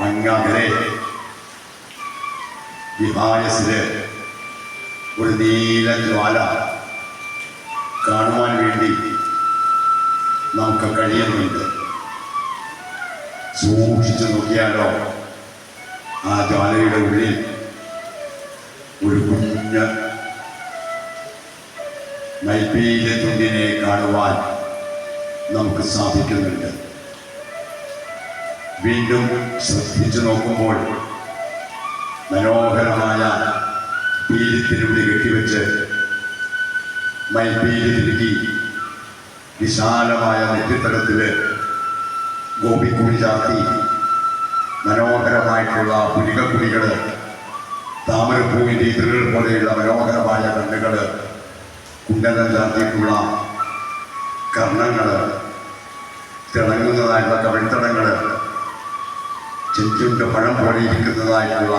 അങ്ങകലെ വിഹായസിൽ ഒരു നീല ജ്വാല കാണുവാൻ വേണ്ടി നമുക്ക് കഴിയുന്നുണ്ട്. സൂക്ഷിച്ചു നോക്കിയാലോ? ആ ജ്വാലയുടെ ഉള്ളിൽ ഒരു കുഞ്ഞ് നൈപീല തുണ്ടിനെ കാണുവാൻ നമുക്ക് സാധിക്കുന്നുണ്ട്. വീണ്ടും ശ്രദ്ധിച്ചു നോക്കുമ്പോൾ മനോഹരമായ പീലിത്തിനുള്ളിൽ കെട്ടിവെച്ച് മൈപ്പീലി തിരുകി വിശാലമായ നെറ്റിത്തടത്തിൽ ഗോപിക്കുഴി ചാർത്തി മനോഹരമായിട്ടുള്ള പുലികക്കുടികൾ താമരപ്പൂവിന്റെ ഇതിരുകൾ പോലെയുള്ള മനോഹരമായ കണ്ണുകൾ കുണ്ടനം ചാർത്തിയിട്ടുള്ള കർണങ്ങൾ തിളങ്ങുന്നതായിട്ടുള്ള കവിൾത്തടങ്ങൾ ചെഞ്ചുണ്ട് പഴം പോലെ ഇരിക്കുന്നതായിട്ടുള്ള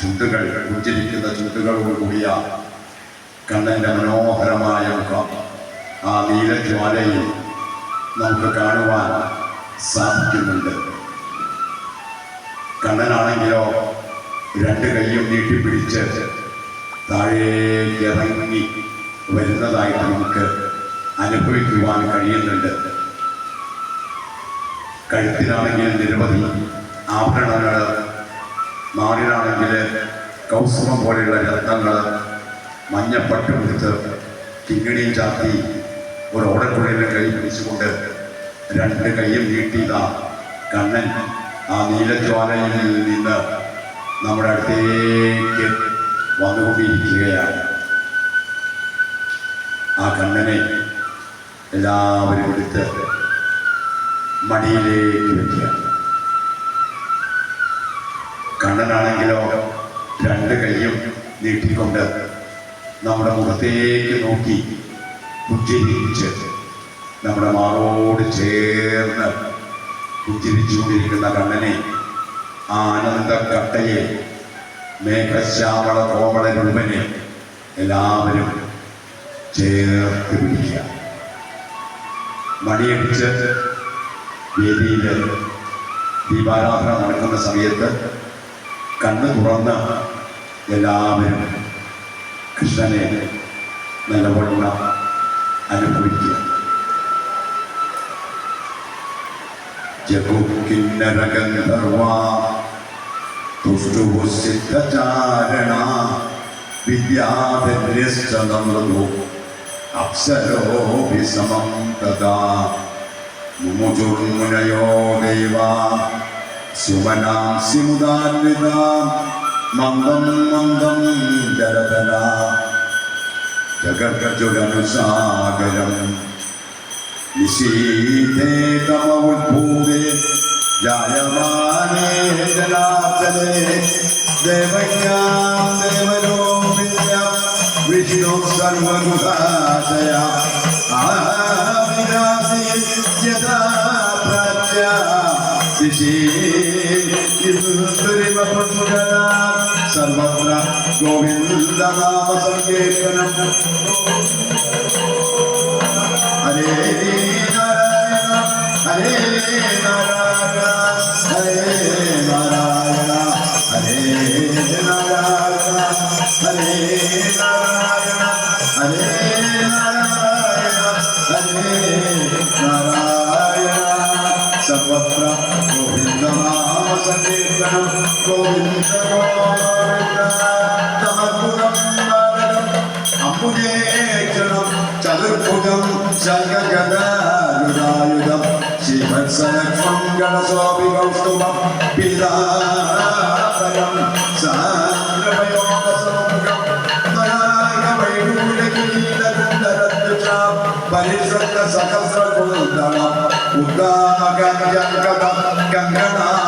ചുണ്ടുകൾ ഉജ്ജരിക്കുന്ന ചുണ്ടുകളോട് കൂടിയ കണ്ണന്റെ മനോഹരമായ മുഖം ആ നീലജ്വാലയിൽ നമുക്ക് കാണുവാൻ സാധിക്കുന്നുണ്ട്. കണ്ണനാണെങ്കിലോ രണ്ട് കൈയും നീട്ടിപ്പിടിച്ച് താഴേക്ക് ഇറങ്ങി വരുന്നതായിട്ട് നമുക്ക് അനുഭവിക്കുവാൻ കഴിയുന്നുണ്ട്. കഴുത്തിലാണെങ്കിൽ നിരവധി ആഭരണങ്ങൾ മാറിനാണെങ്കിൽ കൗസുമം പോലെയുള്ള രത്നങ്ങൾ മഞ്ഞപ്പട്ട് കൊടുത്ത് കിങ്ങിണിയും ചാത്തി ഒരു ഓടക്കുഴലിനെ കൈ പിടിച്ചുകൊണ്ട് രണ്ട് കൈയും നീട്ടിയത കണ്ണൻ. ആ നീലജ്വാലയിൽ നിന്ന് നമ്മുടെ അടുത്തേക്ക് വന്നുകൊണ്ടിരിക്കുകയാണ്. ആ കണ്ണനെ എല്ലാവരും എടുത്ത് മടിയിലേക്ക് വയ്ക്കുക കണ്ണനാണെങ്കിലോ രണ്ട് കൈയും നീട്ടിക്കൊണ്ട് നമ്മുടെ മുഖത്തേക്ക് നോക്കി പുഞ്ചിരിച്ച് നമ്മുടെ മാറോട് ചേർന്ന് പുഞ്ചിരിച്ചുകൊണ്ടിരിക്കുന്ന കണ്ണനെ ആനന്ദ കട്ടയെ മേഘശ്യാമള കോമള രൂപനെ എല്ലാവരും ചേർത്ത് പിടിക്കുക. മണിയടിച്ച് വേദിയിൽ ദീപാരാധന നടക്കുന്ന സമയത്ത് കണ്ണ് തുറന്ന എല്ലാവരും കൃഷ്ണനെ നിലകൊള്ളുന്ന അനുഭവിക്കുക. ജഗുക്കിന്നരഗന്ധർവ തുഷ്ടുവു സിദ്ധചാരണ വിദ്യാധന്യശ്ച നമൃദു അപ്സരോഭി സമം തഥാ. മുമുചുർമുനയോ സുമനാംസി മുദാന്വിത മന്ദം മന്ദം ജലധര ജഗർജുരനുസാഗരം നിശീതേ തമ ഉദ്ഭൂതേ ജായമാനേ ജലാചലേ ദേവജ്ഞാം ദേവലോപിന്യ വിഷ്ണു സർവഗുഹാശയ. ആവിരാസി യഥാ പ്രാച്യ సర్వత్ర గోవింద నామ సంకీర్తనం. హరే నారాయణ హరే నారాయణ హరే నారాయణ హరే నారాయణ హరే സങ്കീർത്തനം ഗോവിന്ദ ബാലകം അമ്പുജേക്ഷണം ചതുർഭുജം ശങ്കഗദായുധായുധം ശിവത്സലക്ഷ്മംഗളസോപി കൗസ്തുഭം പിതാപരം സാന്ദ്രമയോഗസമുഖം ഉദ്ദാമഗംഗം ഗംഗണാദിവി